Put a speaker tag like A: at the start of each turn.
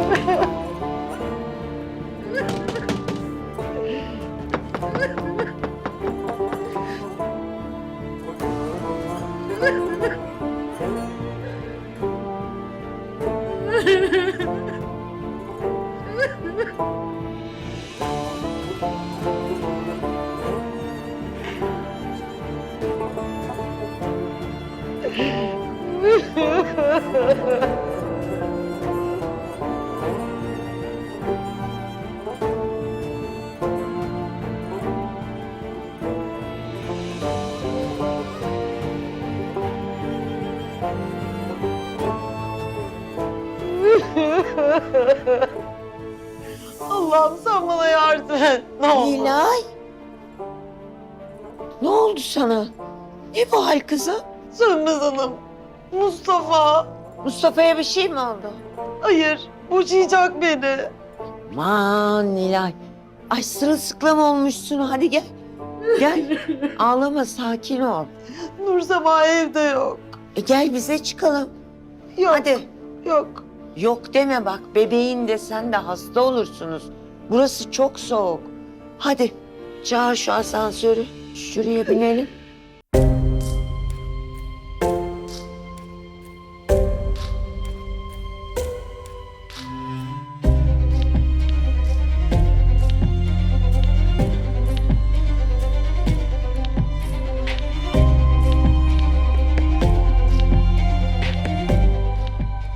A: Ha ha ha ha! Allah'ım sen bana yardım et. Ne olur.
B: Nilay. Ne oldu sana? Ne bu hal kızım?
A: Sönmez Hanım. Mustafa.
B: Mustafa'ya bir şey mi oldu?
A: Hayır. Boşayacak beni.
B: Aman Nilay. Ay sırılsıklam olmuşsun. Hadi gel. Gel. Ağlama sakin ol.
A: Nursema evde yok.
B: E gel bize çıkalım.
A: Yok.
B: Hadi.
A: Yok.
B: Yok deme bak bebeğin de sen de hasta olursunuz. Burası çok soğuk. Hadi çağır şu asansörü. Şuraya binelim.